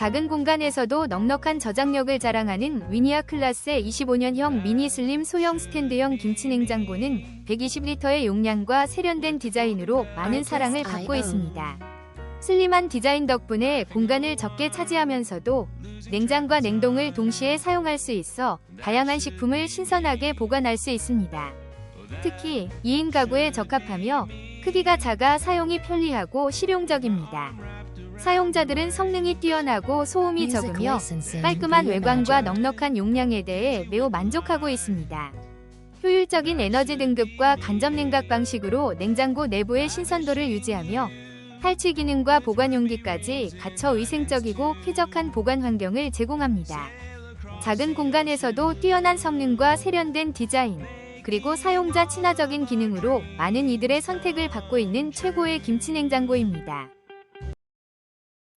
작은 공간에서도 넉넉한 저장력을 자랑하는 위니아 클라스의 25년형 미니 슬림 소형 스탠드형 김치냉장고는 120리터의 용량과 세련된 디자인으로 많은 사랑을 받고 있습니다. 슬림한 디자인 덕분에 공간을 적게 차지하면서도 냉장과 냉동을 동시에 사용할 수 있어 다양한 식품을 신선하게 보관할 수 있습니다. 특히 2인 가구에 적합하며 크기가 작아 사용이 편리하고 실용적입니다. 사용자들은 성능이 뛰어나고 소음이 적으며 깔끔한 외관과 넉넉한 용량에 대해 매우 만족하고 있습니다. 효율적인 에너지 등급과 간접 냉각 방식으로 냉장고 내부의 신선도를 유지하며 탈취 기능과 보관 용기까지 갖춰 위생적이고 쾌적한 보관 환경을 제공합니다. 작은 공간에서도 뛰어난 성능과 세련된 디자인, 그리고 사용자 친화적인 기능으로 많은 이들의 선택을 받고 있는 최고의 김치 냉장고입니다.